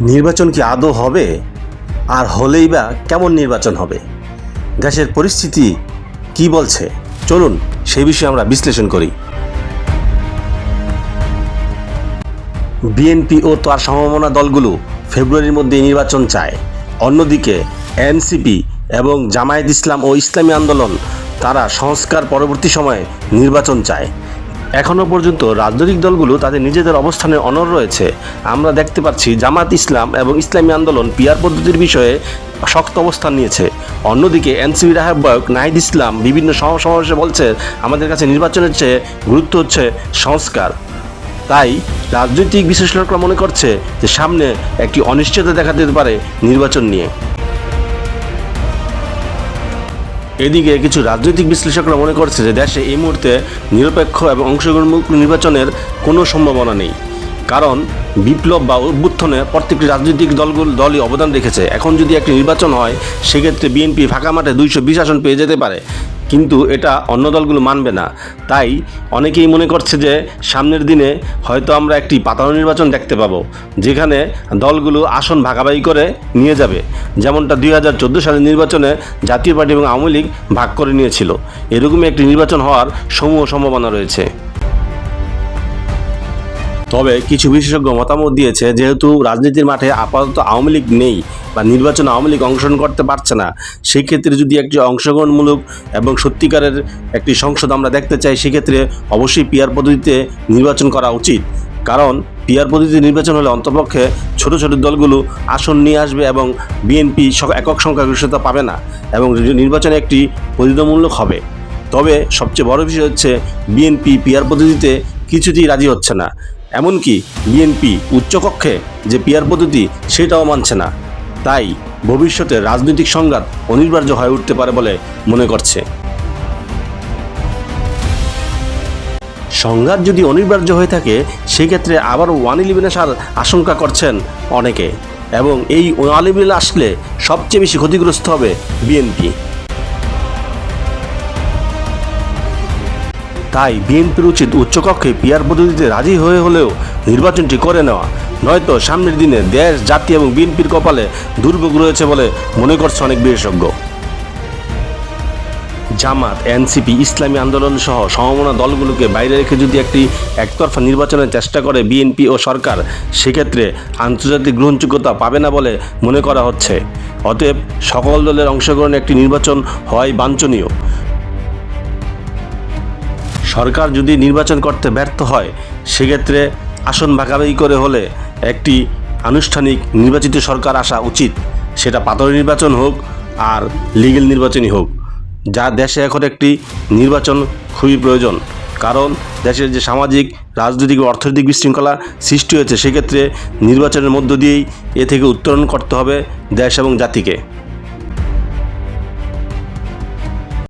নির্বাচন কি আদৌ হবে? আর হলেই বা কেমন নির্বাচন হবে? দেশের পরিস্থিতি কি বলছে? চলুন সেই বিষয়ে আমরা বিশ্লেষণ করি। বিএনপি ও তার সম্ভাবনা দলগুলো ফেব্রুয়ারির মধ্যে নির্বাচন চায়। অন্যদিকে এনসিপি এবং জামায়াত ইসলাম ও ইসলামী আন্দোলন, তারা সংস্কার পরবর্তী সময়ে নির্বাচন চায়। এখনও পর্যন্ত রাজনৈতিক দলগুলো তাদের নিজেদের অবস্থানে অনড় রয়েছে। আমরা দেখতে পাচ্ছি জামাত ইসলাম এবং ইসলামী আন্দোলন পিয়ার পদ্ধতির বিষয়ে শক্ত অবস্থান নিয়েছে। অন্যদিকে এনসিবির আহ্বায়ক নাহিদ ইসলাম বিভিন্ন সমাবেশে বলছে, আমাদের কাছে নির্বাচনের চেয়ে গুরুত্ব হচ্ছে সংস্কার। তাই রাজনৈতিক বিশ্লেষকরা মনে করছে যে সামনে একটি অনিশ্চয়তা দেখা দিতে পারে নির্বাচন নিয়ে। এদিকে কিছু রাজনৈতিক বিশ্লেষকরা মনে করছে যে দেশে এই মুহূর্তে নিরপেক্ষ এবং অংশগ্রহণমূলক নির্বাচনের কোনো সম্ভাবনা নেই। কারণ বিপ্লব বা উদ্বুত্থনে প্রত্যেকটি রাজনৈতিক দলগুলো দলই অবদান রেখেছে। এখন যদি একটি নির্বাচন হয়, সেক্ষেত্রে বিএনপি ফাঁকা মাঠে দুইশো বিশ আসন পেয়ে যেতে পারে। কিন্তু এটা অন্য দলগুলো মানবে না। তাই অনেকেই মনে করছে যে, সামনের দিনে হয়তো আমরা একটি পাতানো নির্বাচন দেখতে পাবো, যেখানে দলগুলো আসন ভাগাভাগি করে নিয়ে যাবে। যেমনটা দুই হাজার চোদ্দ সালের নির্বাচনে জাতীয় পার্টি এবং আওয়ামী লীগ ভাগ করে নিয়েছিল। এরকমই একটি নির্বাচন হওয়ার সমূহ সম্ভাবনা রয়েছে। তবে কিছু বিশেষজ্ঞ মতামত দিয়েছে, যেহেতু রাজনীতির মাঠে আপাতত আওয়ামী লীগ নেই বা নির্বাচনে আওয়ামী লীগ অংশগ্রহণ করতে পারছে না সেই ক্ষেত্রে যদি একটি অংশগ্রহণমূলক এবং সত্যিকারের একটি সংসদ আমরা দেখতে চাই, সেক্ষেত্রে অবশ্যই পিয়ার পদ্ধতিতে নির্বাচন করা উচিত। কারণ পিয়ার পদ্ধতিতে নির্বাচন হলে অন্তপক্ষে ছোট ছোট দলগুলো আসন নিয়ে আসবে এবং বিএনপি একক সংখ্যাগরিষ্ঠতা পাবে না এবং নির্বাচনে একটি প্রতিদ্বন্দ্বমূলক হবে। তবে সবচেয়ে বড় বিষয় হচ্ছে, বিএনপি পিয়ার পদ্ধতিতে কিছুতেই রাজি হচ্ছে না। এমনকি বিএনপি উচ্চকক্ষে যে পিয়ার পদ্ধতি সেটাও মানছে না। তাই ভবিষ্যতে রাজনৈতিক সংঘাত অনিবার্য হয়ে উঠতে পারে বলে মনে করছে। সংঘাত যদি অনিবার্য হয়ে থাকে, সেক্ষেত্রে আবারও ওয়ান ইলেভেন আসার আশঙ্কা করছেন অনেকে। এবং এই ওয়ান ইলেভেন আসলে সবচেয়ে বেশি ক্ষতিগ্রস্ত হবে বিএনপি তাই বিএনপির উচিত উচ্চকক্ষে পিয়ার পদ্ধতিতে রাজি হয়ে হলেও নির্বাচনটি করে নেওয়া। নয়তো সামনের দিনে দেশ, জাতি এবং বিএনপির কপালে দুর্ভোগ রয়েছে বলে মনে করছে অনেক বিশেষজ্ঞ। জামাত, এনসিপি, ইসলামী আন্দোলন সহ সমমনা দলগুলোকে বাইরে রেখে যদি একটি একতরফা নির্বাচনের চেষ্টা করে বিএনপি ও সরকার, সেক্ষেত্রে আন্তর্জাতিক গ্রহণযোগ্যতা পাবে না বলে মনে করা হচ্ছে। অতএব সকল দলের অংশগ্রহণে একটি নির্বাচন হয় বাঞ্ছনীয়। সরকার যদি নির্বাচন করতে ব্যর্থ হয়, সেক্ষেত্রে আসন ভাগাভাগি করে হলে একটি আনুষ্ঠানিক নির্বাচিত সরকার আসা উচিত। সেটা পাতর নির্বাচন হোক আর লিগেল নির্বাচনই হোক। যা দেশে এখন একটি নির্বাচন খুবই প্রয়োজন। কারণ দেশের যে সামাজিক, রাজনৈতিক ও অর্থনৈতিক বিশৃঙ্খলা সৃষ্টি হয়েছে, সেক্ষেত্রে নির্বাচনের মধ্য দিয়েই এ থেকে উত্তরণ করতে হবে দেশ এবং জাতিকে।